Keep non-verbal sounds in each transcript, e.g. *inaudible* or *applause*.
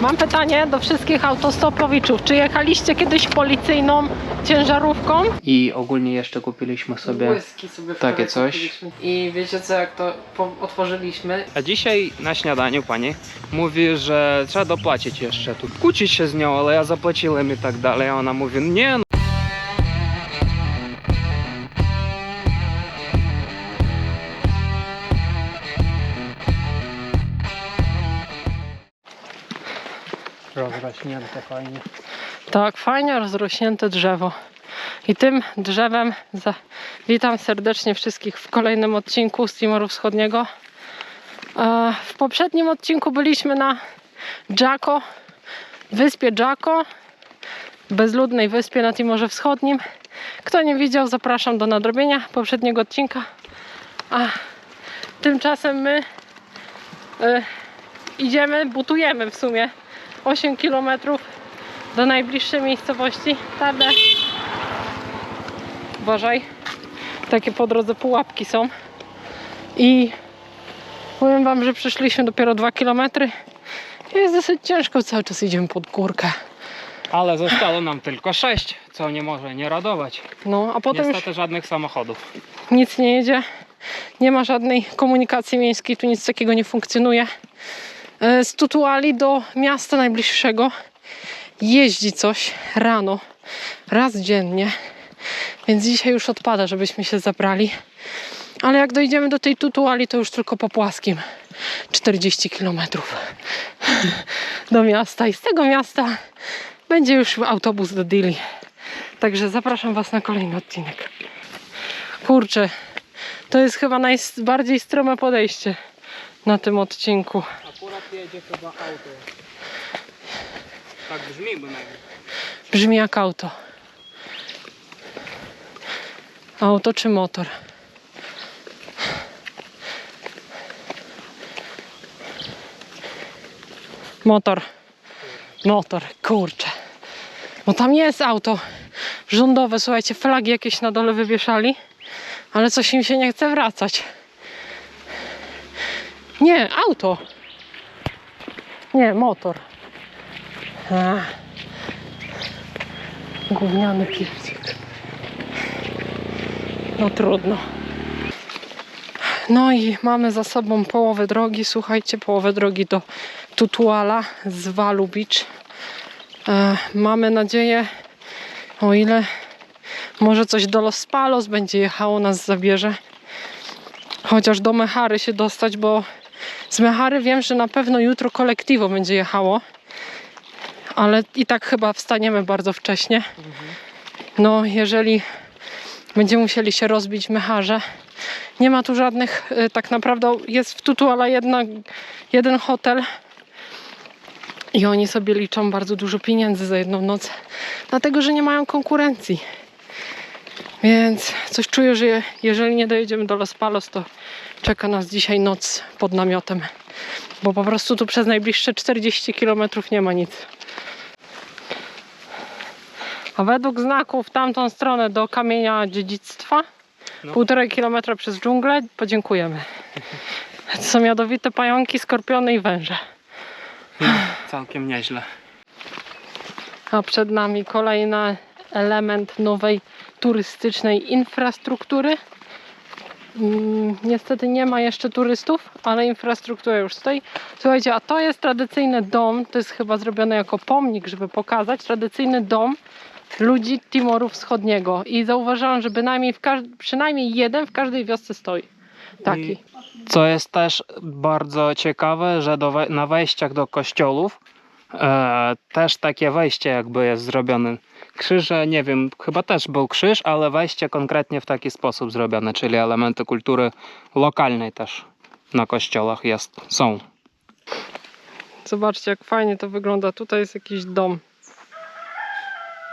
Mam pytanie do wszystkich autostopowiczów. Czy jechaliście kiedyś policyjną ciężarówką? I ogólnie jeszcze kupiliśmy sobie Błyski sobie takie coś. kupiliśmy. I wiecie co, jak to po- otworzyliśmy, A dzisiaj na śniadaniu pani mówi, że trzeba dopłacić jeszcze tu. Kłócić się z nią, ale ja zapłaciłem i tak dalej. A ona mówi, nie Rozrośnięte fajnie. Tak, fajnie rozrośnięte drzewo. I tym drzewem za... witam serdecznie wszystkich w kolejnym odcinku z Timoru Wschodniego. E, W poprzednim odcinku byliśmy na Jaco, wyspie Jaco, bezludnej wyspie na Timorze Wschodnim. Kto nie widział, zapraszam do nadrobienia poprzedniego odcinka. A tymczasem my e, idziemy, butujemy w sumie 8 kilometrów do najbliższej miejscowości. Tarde. Uważaj. Takie po drodze pułapki są. I powiem wam, że przeszliśmy dopiero 2 km. Jest dosyć ciężko, cały czas idziemy pod górkę. Ale zostało nam tylko 6, co nie może nie radować. No, a potem już Niestety żadnych samochodów. nic nie jedzie. Nie ma żadnej komunikacji miejskiej, tu nic takiego nie funkcjonuje. E, Z Tutuali do miasta najbliższego jeździ coś rano, raz dziennie. Więc dzisiaj już odpada, żebyśmy się zabrali. Ale jak dojdziemy do tej Tutuali, to już tylko po płaskim 40 km *laughs* do miasta. I z tego miasta będzie już autobus do Dili. Także zapraszam Was na kolejny odcinek. Kurczę, to jest chyba najbardziej strome podejście na tym odcinku. Jedzie chyba auto. Tak brzmi bynajmniej. Brzmi jak auto. Auto czy motor? Motor. Motor, kurczę. Bo tam jest auto rządowe, słuchajcie, flagi jakieś na dole wywieszali, ale coś im się nie chce wracać. Nie, auto. Nie, motor. A. Gówniany pierdzik. No trudno. No i mamy za sobą połowę drogi, słuchajcie, połowę drogi do Tutuala z Walu Beach. E, mamy nadzieję, o ile może coś do Los Palos będzie jechało, nas zabierze. Chociaż do Mechary się dostać, bo z Mechary wiem, że na pewno jutro kolektywo będzie jechało. Ale i tak chyba wstaniemy bardzo wcześnie. No, jeżeli będziemy musieli się rozbić w. Nie ma tu żadnych, y, tak naprawdę jest w Tutuala jedna, jeden hotel i oni sobie liczą bardzo dużo pieniędzy za jedną noc, dlatego że nie mają konkurencji. Więc coś czuję, że je- jeżeli nie dojedziemy do Los Palos, to czeka nas dzisiaj noc pod namiotem, bo po prostu tu przez najbliższe 40 km nie ma nic. A według znaków w tamtą stronę do kamienia dziedzictwa, No. półtorej kilometra przez dżunglę, podziękujemy. To są jadowite pająki, skorpiony i węże. Całkiem nieźle. A przed nami kolejny element nowej turystycznej infrastruktury. Mm, Niestety nie ma jeszcze turystów, ale infrastruktura już stoi. Słuchajcie, a to jest tradycyjny dom, to jest chyba zrobione jako pomnik, żeby pokazać, tradycyjny dom ludzi Timoru Wschodniego. I zauważyłam, że bynajmniej w przynajmniej jeden w każdej wiosce stoi. Taki. I Co jest też bardzo ciekawe, że do we- na wejściach do kościołów e, też takie wejście jakby jest zrobione. Krzyże, nie wiem, chyba też był krzyż, ale wejście konkretnie w taki sposób zrobione, czyli elementy kultury lokalnej też na kościołach jest, są. Zobaczcie, jak fajnie to wygląda. Tutaj jest jakiś dom.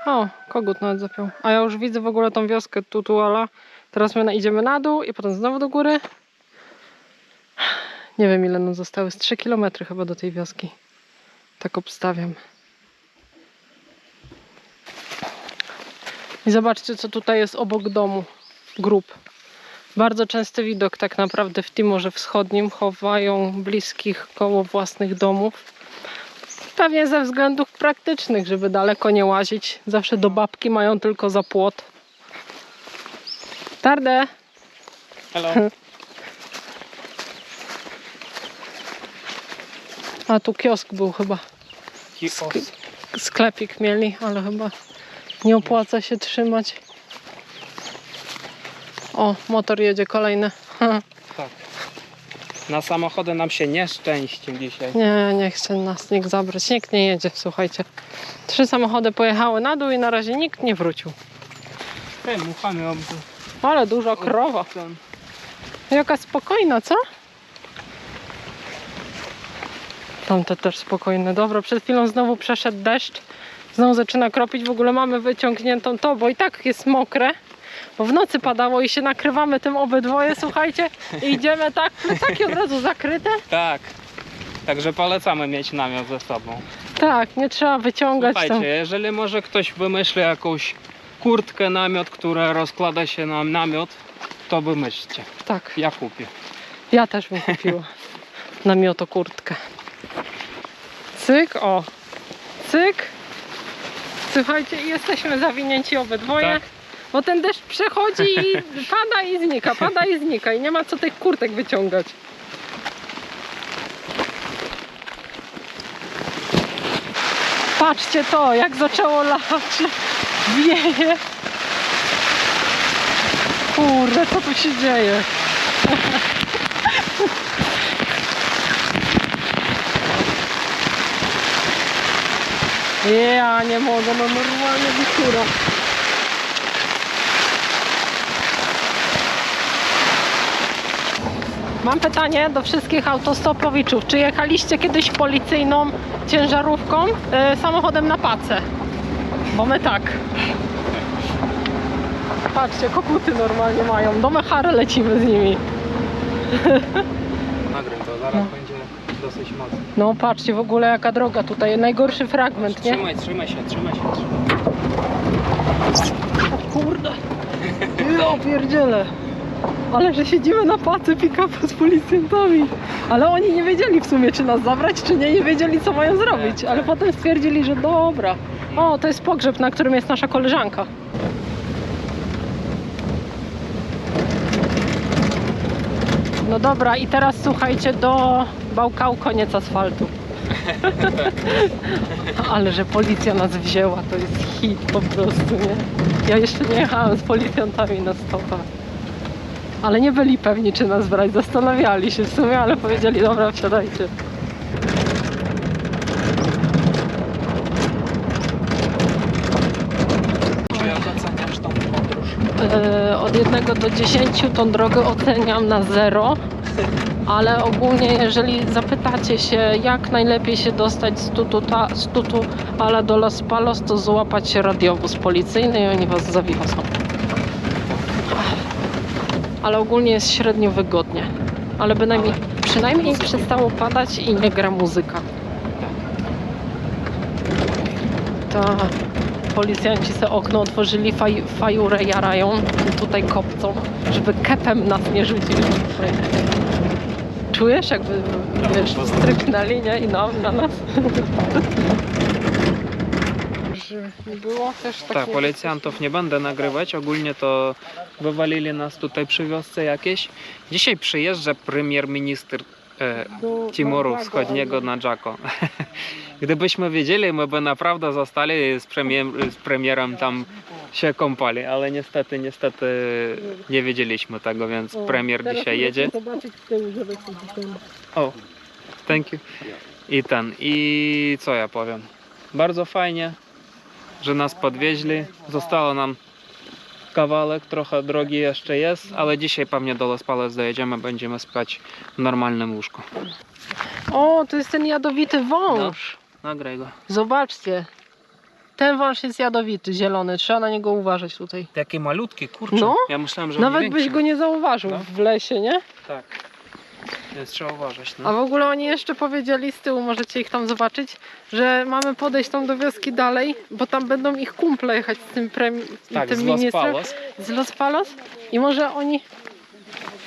O, kogut nawet zapiął. A ja już widzę w ogóle tą wioskę Tutuala. Teraz my idziemy na dół i potem znowu do góry. Nie wiem ile nam zostały. Z 3 km chyba do tej wioski. Tak obstawiam. I zobaczcie, co tutaj jest obok domu. Grób. Bardzo częsty widok tak naprawdę w Timorze Wschodnim. Chowają bliskich koło własnych domów. Pewnie ze względów praktycznych, żeby daleko nie łazić. Zawsze do babki mają tylko za płot. Tardę. Hello. A tu kiosk był chyba. Kios. Sklepik mieli, ale chyba nie opłaca się trzymać. O, motor jedzie kolejny. *laughs* Tak. Na samochody nam się nie szczęści dzisiaj. Nie, nie chce nas nikt zabrać. Nikt nie jedzie, słuchajcie. Trzy samochody pojechały na dół i na razie nikt nie wrócił. Hej, muchamy ob... Ale duża krowa. Jaka spokojna, co? Tamte też spokojne. Dobra, przed chwilą znowu przeszedł deszcz. Znowu zaczyna kropić. W ogóle mamy wyciągniętą to, bo i tak jest mokre. Bo w nocy padało i się nakrywamy tym obydwoje, słuchajcie. I idziemy tak, plecaki od razu zakryte. Tak. Także polecamy mieć namiot ze sobą. Tak, nie trzeba wyciągać tam. Słuchajcie, jeżeli może ktoś wymyśli jakąś kurtkę, namiot, która rozkłada się na namiot, to wymyślcie. Tak, Ja kupię. ja też bym kupiła namiotokurtkę. Cyk, o. Cyk. Słuchajcie, jesteśmy zawinięci obydwoje. Tak. Bo ten deszcz przechodzi i *laughs* pada i znika, pada i znika i nie ma co tych kurtek wyciągać. Patrzcie to, jak zaczęło lać. Wieje. Kurde, co tu się dzieje? Ja nie mogę, no normalnie wichura. Mam pytanie do wszystkich autostopowiczów. Czy jechaliście kiedyś policyjną ciężarówką e, samochodem na pacę? Bo my tak. Patrzcie, koguty normalnie mają. Do Mechary lecimy z nimi. Nagrym to, zaraz No. Dosyć mocno. No patrzcie w ogóle jaka droga tutaj. Najgorszy fragment, nie? Trzymaj, trzymaj się, trzymaj się. Trzymaj. O kurde. Ja pierdzielę. Ale że siedzimy na pacy pick-upu z policjantami. Ale oni nie wiedzieli w sumie, czy nas zabrać, czy nie. Nie wiedzieli, co mają zrobić. Ale potem stwierdzili, że dobra. O, to jest pogrzeb, na którym jest nasza koleżanka. No dobra, i teraz słuchajcie, do Bałkału koniec asfaltu. *laughs* Ale że policja nas wzięła, to jest hit po prostu, nie? Ja jeszcze nie jechałem z policjantami na stopach. Ale nie byli pewni, czy nas brać. Zastanawiali się w sumie, ale powiedzieli, dobra, wsiadajcie. Czy jak oceniasz tą podróż? E, od 1 do 10 tą drogę oceniam na 0. Ale ogólnie, jeżeli zapytacie się, jak najlepiej się dostać z tutu, ta, z do Los Palos, to złapać radiowóz policyjny i oni was zawiozą. Ale ogólnie jest średnio wygodnie. Ale bynajmniej, przynajmniej przestało padać i nie gra muzyka. Tak. Policjanci se okno otworzyli, faj, fajurę jarają, tutaj kopcą, żeby kepem nas nie rzucili. Czujesz jakby, wiesz, stryknęli, nie? I na, na nas. Było też takie... Tak, policjantów nie będę nagrywać. Ogólnie to wywalili nas tutaj przy wiosce jakieś. Dzisiaj przyjeżdża premier minister Timoru do- Wschodniego na Jaco. *laughs* Gdybyśmy wiedzieli, my by naprawdę zostali z, premier, z premierem tam się kąpali, ale niestety, niestety nie wiedzieliśmy tego, więc premier dzisiaj jedzie. O, thank you. I ten, i co ja powiem? Bardzo fajnie, że nas podwieźli. Zostało nam kawałek, trochę drogi jeszcze jest, ale dzisiaj pewnie do Los Palos dojedziemy, będziemy spać w normalnym łóżku. O, to jest ten jadowity wąż. Nagraj go. Zobaczcie. Ten wąż jest jadowity, zielony. Trzeba na niego uważać tutaj. Taki malutki, kurczę. No. Ja myślałem, że Nawet byś go nie zauważył No. w lesie, nie? Tak. Więc trzeba uważać. A No. w ogóle oni jeszcze powiedzieli z tyłu, możecie ich tam zobaczyć, że mamy podejść tam do wioski dalej, bo tam będą ich kumple jechać z tym, prem... Tak, tym z Los ministrem Palos. z Los Palos i może oni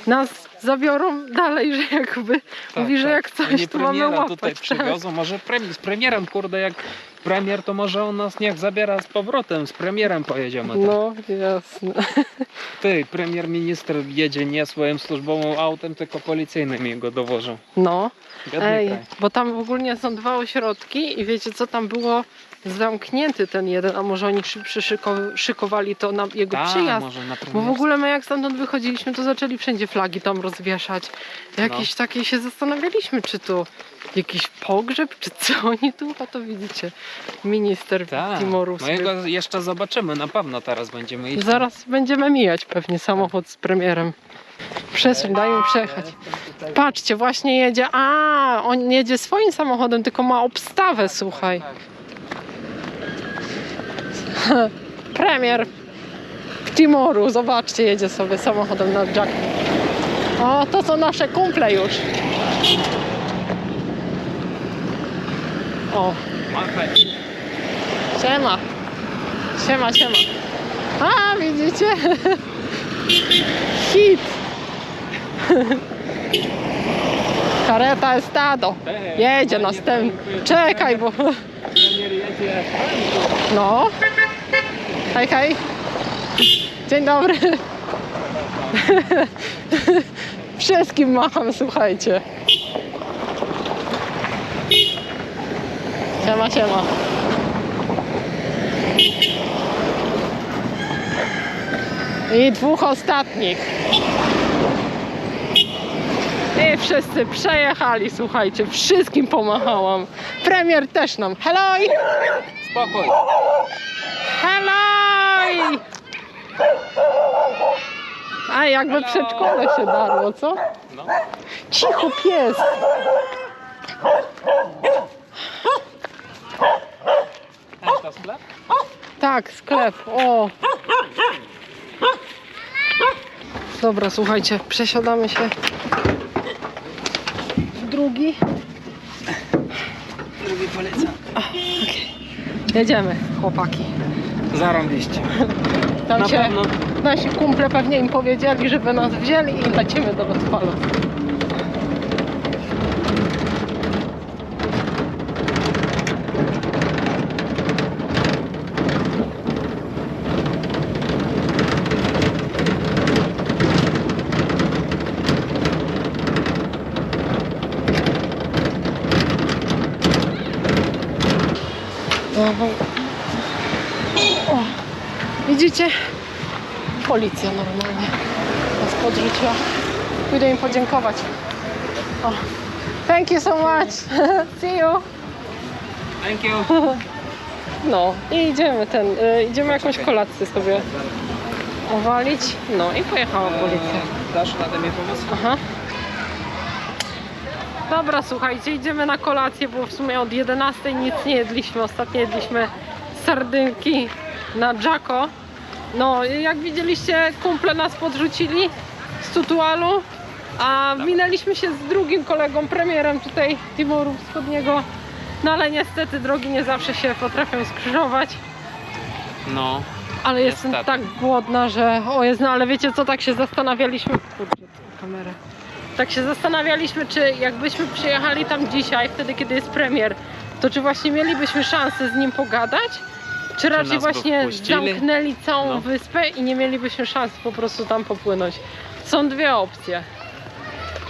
nas zabiorą dalej, że jakby mówi, że jak coś, Oni to mamy łapać. tutaj tak. przywiozą, może premi- z premierem, kurde, jak premier, to może on nas niech zabiera z powrotem, z premierem pojedziemy tam. No, jasne. Ty, premier minister jedzie nie swoim służbowym autem, tylko policyjnym go dowożą. No. Biedny Ej, kraj. bo tam ogólnie są dwa ośrodki i wiecie co tam było zamknięty ten jeden, a może oni przy- przyszyko- szykowali to na jego Tak, przyjazd. może na Bo w ogóle my jak stamtąd wychodziliśmy, to zaczęli wszędzie flagi tam rozwieszać. Jakieś No. takie się zastanawialiśmy, czy to jakiś pogrzeb, czy co *laughs* oni tu, a to widzicie, minister Tak, Timoru no jego jeszcze zobaczymy, na pewno teraz będziemy iść. Zaraz będziemy mijać pewnie samochód z premierem. Przesuń, daj mi przejechać. Patrzcie, właśnie jedzie. A, on jedzie swoim samochodem, tylko ma obstawę, słuchaj. *laughs* Premier Timoru, zobaczcie, jedzie sobie samochodem na Jack. O, to są nasze kumple już. O, siema. Siema, siema. A, widzicie? *laughs* Hit. *laughs* Kareta estado. Jedzie następny. Czekaj, bo... No. Hej, hej. Dzień dobry. *laughs* Wszystkim macham, słuchajcie. Siema, siema. I dwóch ostatnich. I wszyscy przejechali, słuchajcie. Wszystkim pomachałam. Premier też nam. Hello! Spokój. Hello! A jakby przedszkole się darło, co? No. Cicho, pies! To sklep? Tak, sklep. O! Dobra, słuchajcie, przesiadamy się w drugi. Polecam. Jedziemy, chłopaki. Zarąbiście. Tam Na się pewno. nasi kumple pewnie im powiedzieli, żeby nas wzięli i lecimy do Westfalu. Oho. O, widzicie? Policja normalnie nas podrzuciła. Pójdę im podziękować. O. Thank you so much. *laughs* See you. Thank you. *laughs* No i idziemy ten, y, idziemy jakąś kolację sobie owalić. No i pojechała policja. Dasz radę mi pomóc? Aha. Dobra, słuchajcie, idziemy na kolację, bo w sumie od 11 nic nie jedliśmy. Ostatnio jedliśmy sardynki na Jacko. No, jak widzieliście, kumple nas podrzucili z Tutualu, a minęliśmy się z drugim kolegą, premierem tutaj Timoru Wschodniego. No ale niestety drogi nie zawsze się potrafią skrzyżować. No. Ale jestem Niestety. tak głodna, że o jest, no ale wiecie co, tak się zastanawialiśmy, kurczę, kamerę. Tak się zastanawialiśmy, czy jakbyśmy przyjechali tam dzisiaj, wtedy kiedy jest premier, to czy właśnie mielibyśmy szansę z nim pogadać? Czy raczej nas właśnie wpuścili? zamknęli całą No. wyspę i nie mielibyśmy szans po prostu tam popłynąć? Są dwie opcje.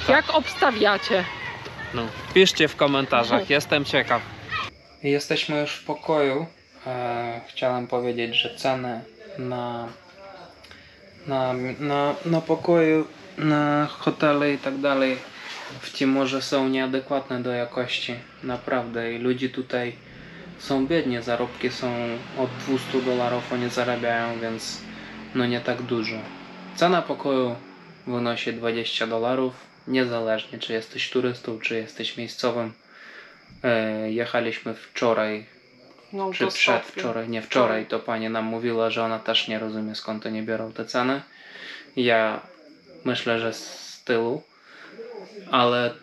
Tak. Jak obstawiacie? No. Piszcie w komentarzach, *laughs* jestem ciekaw. Jesteśmy już w pokoju. E, chciałem powiedzieć, że ceny na, na, na, na pokoju, na hotele i tak dalej w Timorze są nieadekwatne do jakości. Naprawdę. I ludzie tutaj są biedni. Zarobki są od 200 dolarów oni zarabiają, więc no nie tak dużo. Cena pokoju wynosi 20 dolarów, niezależnie czy jesteś turystą, czy jesteś miejscowym. E, jechaliśmy wczoraj, No, czy przedwczoraj, nie wczoraj, to pani nam mówiła, że ona też nie rozumie skąd oni biorą te ceny. Ja myślę, że z tyłu, ale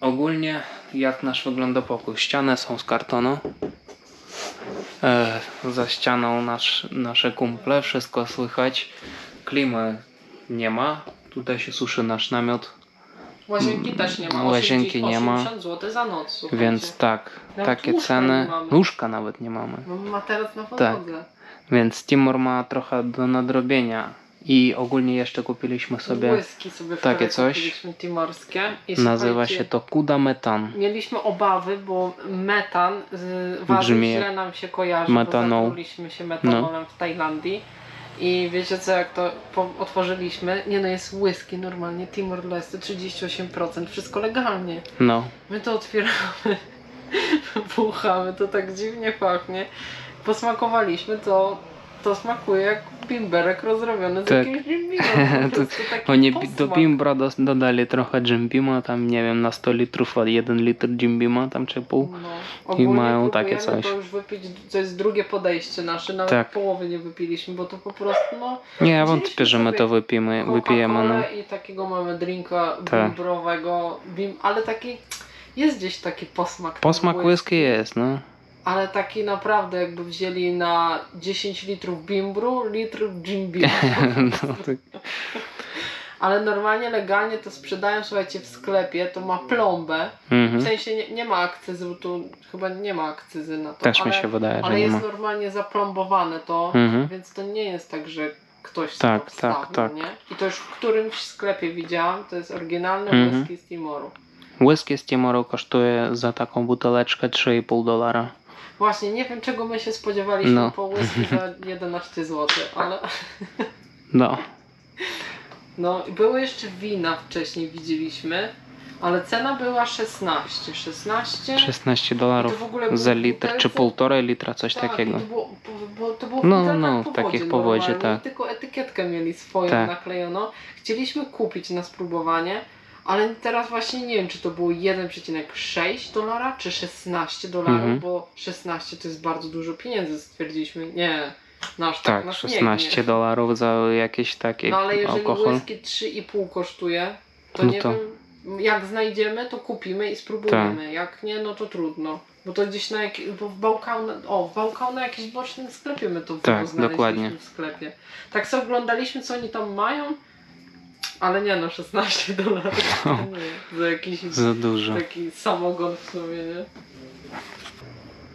ogólnie jak nasz wygląda pokój? Ściany są z kartonu. E, za ścianą nasz, nasze kumple, wszystko słychać. Klimy nie ma, Tutaj się suszy nasz namiot, Łazienki też nie ma. Mm, Łazienki nie ma. 80 zł za noc, słuchajcie. więc tak, Nawet takie łóżka ceny. nie mamy. Łóżka nawet nie mamy. Mamy materac na Tak. podłodze. Więc Timur ma trochę do nadrobienia. I ogólnie jeszcze kupiliśmy sobie, Błyski sobie takie coś. timorskie. I nazywa się to Kuda Metan. Mieliśmy obawy, bo metan z bardzo Brzmi źle nam się kojarzy, metanol. bo zatruliśmy się metanolem w Tajlandii. I wiecie co, jak to otworzyliśmy, nie no jest whisky normalnie, Timor Leste 38%, wszystko legalnie. No, My to otwieramy, *laughs* puchamy, to tak dziwnie pachnie. Posmakowaliśmy, to, to smakuje jak bimberek rozrobiony z Tak. jakimś *laughs* To oni do. Bimbra dodali trochę Jim Beama, tam nie wiem, na 100 litrów, a 1 litr Jim Beama tam czy pół. No. I mają takie coś. To już wypić, to jest drugie podejście nasze, nawet Tak. połowy nie wypiliśmy, bo to po prostu no. Nie, ja wątpię, że my to wypijemy, wypijemy. No. I takiego mamy drinka Tak. bimbrowego, bim, ale taki jest gdzieś taki posmak. Posmak whisky jest, no. Ale taki naprawdę jakby wzięli na 10 litrów bimbru, litr Beam. *laughs* no tak. Ale normalnie, legalnie to sprzedają, słuchajcie, w sklepie, to ma plombę. W mhm. sensie nie, nie ma akcyzy, bo tu chyba nie ma akcyzy na to. Też ale, mi się wydaje, że ale jest ma. normalnie zaplombowane to, Mhm. więc to nie jest tak, że ktoś Tak, to wstawił, tak, tak. nie? I to już w którymś sklepie widziałam, to jest oryginalny Mhm. whisky z Timoru. Whisky z Timoru kosztuje za taką buteleczkę 3,5 dolara. Właśnie, nie wiem czego my się spodziewaliśmy No. po whisky za *laughs* 11 zł, ale No. no były jeszcze wina wcześniej widzieliśmy, ale cena była 16, 16 16 I dolarów w za w litr, czy półtorej litra, coś tak, takiego. To było, bo, bo to było w No, no, po takich wodzie po wodzie, normalnie, tak. Tylko etykietkę mieli swoją Tak. naklejoną. Chcieliśmy kupić na spróbowanie, ale teraz właśnie nie wiem, czy to było 1,6 dolara, czy 16 dolarów, Mhm. bo 16 to jest bardzo dużo pieniędzy, stwierdziliśmy. Nie, nasz tak, Tak, nas 16 nie dolarów za jakiś taki No ale jeżeli alkohol. whisky 3,5 kosztuje, to No nie to- wiem, jak znajdziemy, to kupimy i spróbujemy. Jak nie, no to trudno. Bo to gdzieś na jakiś, bo w Bałkauna, o, w Bałkauna na jakimś bocznym sklepie my to Tak, znaleźliśmy dokładnie. w sklepie. Tak sobie oglądaliśmy, co oni tam mają, ale nie no, 16 dolarów *laughs* nie, za jakiś Za dużo. taki samogon w sumie, nie?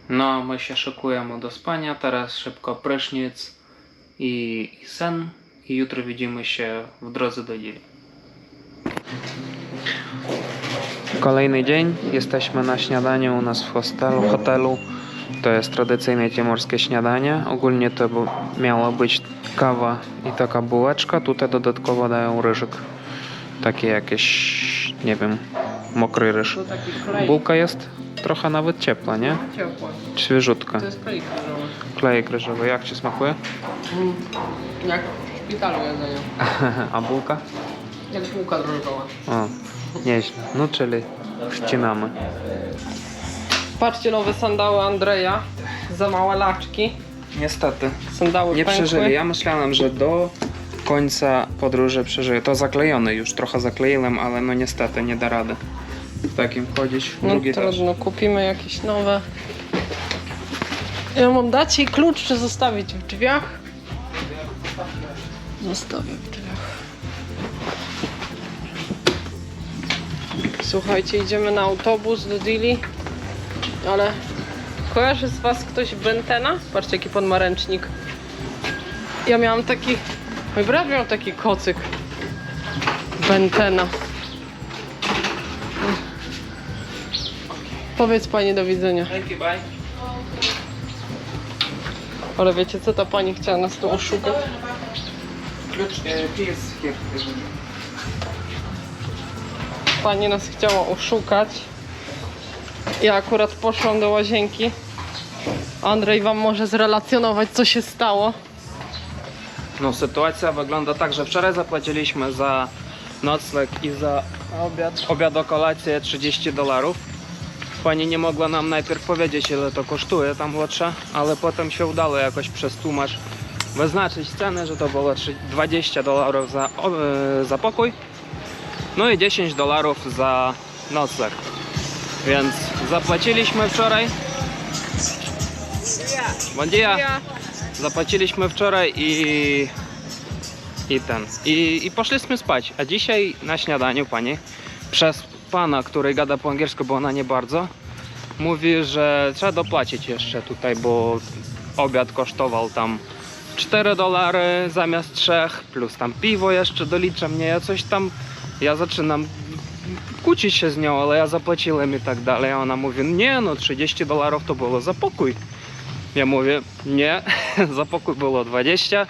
No, my się szykujemy do spania, teraz szybko prysznic i, i sen i jutro widzimy się w drodze do Dili. Kolejny dzień, jesteśmy na śniadaniu u nas w hostelu, hotelu. To jest tradycyjne timorskie śniadanie. Ogólnie to miała być kawa i taka bułeczka. Tutaj dodatkowo dają ryżyk. Takie jakieś, nie wiem, mokry ryż. Bułka jest trochę nawet ciepła, nie? Ciepło. Świeżutka. To jest. Klejek ryżowy, jak Ci smakuje? Mm. Jak w szpitalu jedzenie. *laughs* A bułka? Jak bułka drożdżowa. O, nieźle. No czyli wcinamy. Patrzcie nowe sandały Andrzeja. Za małe laczki. Niestety. Sandały Nie pękły. przeżyli. Ja myślałem, że do końca podróży przeżyję. To zaklejony już, trochę zakleiłem, ale no niestety nie da rady. W takim chodzić. No Drugi też. trudno, kupimy jakieś nowe. Ja mam dać jej klucz, czy zostawić w drzwiach? Zostawię w drzwiach. Słuchajcie, idziemy na autobus do Dili, ale kojarzy z Was ktoś Bentena? Patrzcie, jaki podmaręcznik. Ja miałam taki, mój brat miał taki kocyk Bentena. Powiedz pani do widzenia. Thank you, bye. Ale wiecie co, ta pani chciała nas tu oszukać? Klucz, e. Pani nas chciała oszukać. Ja akurat poszłam do łazienki. Andrzej wam może zrelacjonować, co się stało. No sytuacja wygląda tak, że wczoraj zapłaciliśmy za nocleg i za Obiad. obiad o kolację 30 dolarów. Pani nie mogła nam najpierw powiedzieć ile to kosztuje, ta młodsza, ale potem się udało jakoś przez tłumacz wyznaczyć cenę, że to było trzy- 20 dolarów za, e, za pokój, no i 10 dolarów za nocleg. Więc zapłaciliśmy wczoraj. Bon dia. Zapłaciliśmy wczoraj i I ten. I, I poszliśmy spać. A dzisiaj na śniadaniu pani przez pana, który gada po angielsku, bo ona nie bardzo, mówi, że trzeba dopłacić jeszcze tutaj, bo obiad kosztował tam 4 dolary zamiast 3, plus tam piwo jeszcze dolicza mnie, ja coś tam, ja zaczynam kłócić się z nią, ale ja zapłaciłem i tak dalej, a ona mówi, nie no 30 dolarów to było za pokój. Ja mówię, nie, *laughs* za pokój było 20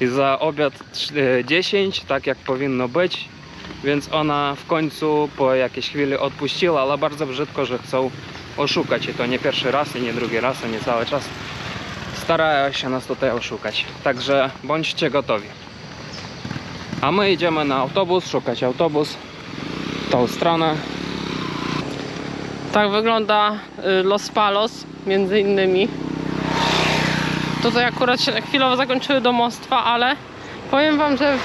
i za obiad trz- e, 10, tak jak powinno być. Więc ona w końcu po jakiejś chwili odpuściła, ale bardzo brzydko, że chcą oszukać. I to nie pierwszy raz, i nie drugi raz, i nie cały czas. Starają się nas tutaj oszukać. Także bądźcie gotowi. A my idziemy na autobus, szukać autobus. Tą stronę. Tak wygląda y, Los Palos, między innymi. Tutaj akurat się chwilowo zakończyły domostwa, ale powiem Wam, że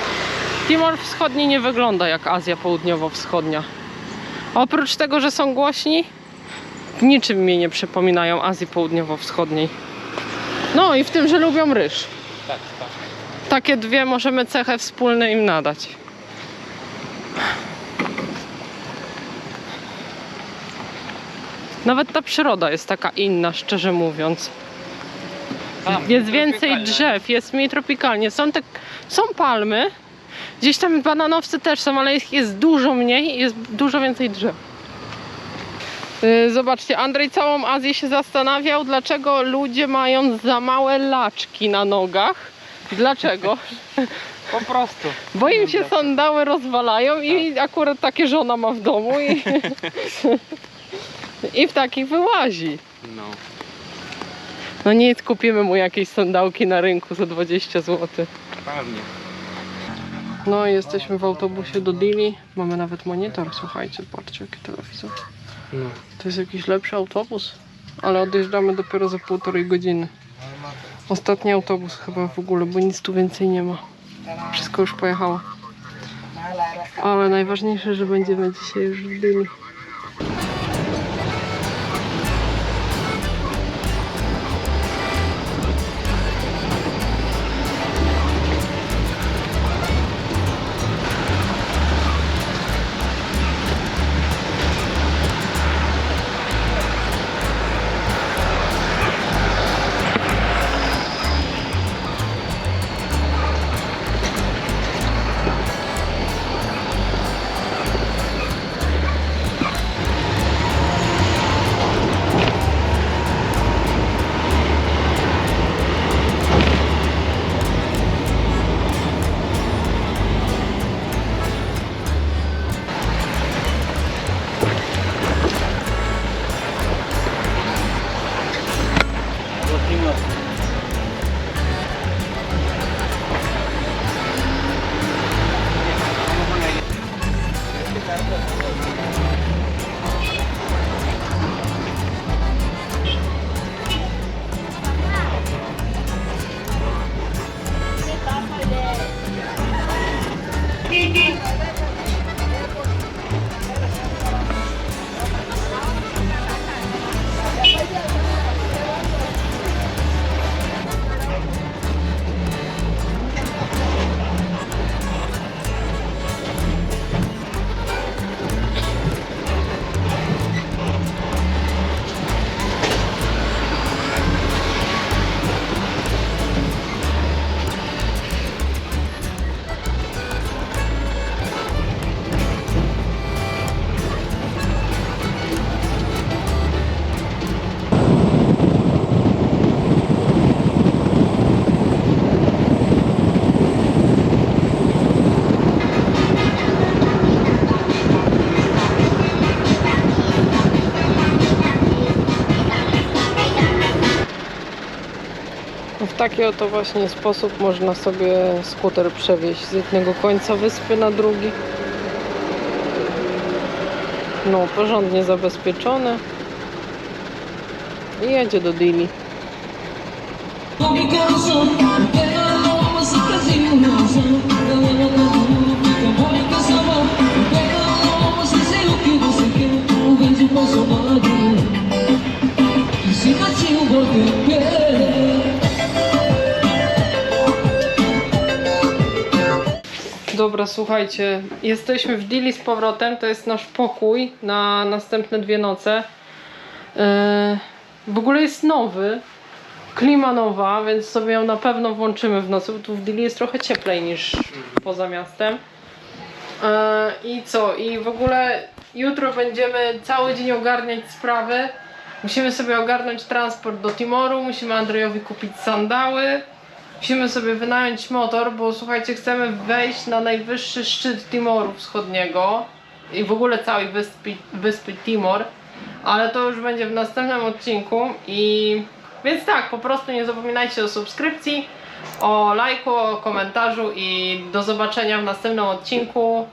Timor Wschodni nie wygląda jak Azja Południowo-Wschodnia. Oprócz tego, że są głośni, w niczym mnie nie przypominają Azji Południowo-Wschodniej. No i w tym, że lubią ryż. Tak, tak. Takie dwie możemy cechy wspólne im nadać. Nawet ta przyroda jest taka inna, szczerze mówiąc. Jest więcej drzew, jest mniej tropikalnie. Są, te, są palmy, gdzieś tam bananowcy też są, ale ich jest dużo mniej i jest dużo więcej drzew. Yy, Zobaczcie, Andrzej całą Azję się zastanawiał, dlaczego ludzie mają za małe laczki na nogach. Dlaczego? Po prostu. Bo im się sandały rozwalają i akurat takie żona ma w domu i, *laughs* i w takich wyłazi. No. No nic, kupimy mu jakieś sandałki na rynku za 20 zł. Pewnie. No i jesteśmy w autobusie do Dili. Mamy nawet monitor, słuchajcie, patrzcie jaki telewizor. No. To jest jakiś lepszy autobus, ale odjeżdżamy dopiero za półtorej godziny. Ostatni autobus chyba w ogóle, bo nic tu więcej nie ma. Wszystko już pojechało. Ale najważniejsze, że będziemy dzisiaj już w Dili. W taki oto właśnie sposób można sobie skuter przewieźć z jednego końca wyspy na drugi. No, porządnie zabezpieczone. I jedzie do Dili. Dobra, słuchajcie, jesteśmy w Dili z powrotem. To jest nasz pokój na następne dwie noce. Yy, w ogóle jest nowy, klima nowa, więc sobie ją na pewno włączymy w nocy, bo tu w Dili jest trochę cieplej niż poza miastem. Yy, I co? I w ogóle jutro będziemy cały dzień ogarniać sprawy. Musimy sobie ogarnąć transport do Timoru, musimy Andrejowi kupić sandały. Musimy sobie wynająć motor, bo słuchajcie, chcemy wejść na najwyższy szczyt Timoru Wschodniego i w ogóle całej wyspy, wyspy Timor, ale to już będzie w następnym odcinku i więc tak, po prostu nie zapominajcie o subskrypcji, o lajku, o komentarzu i do zobaczenia w następnym odcinku.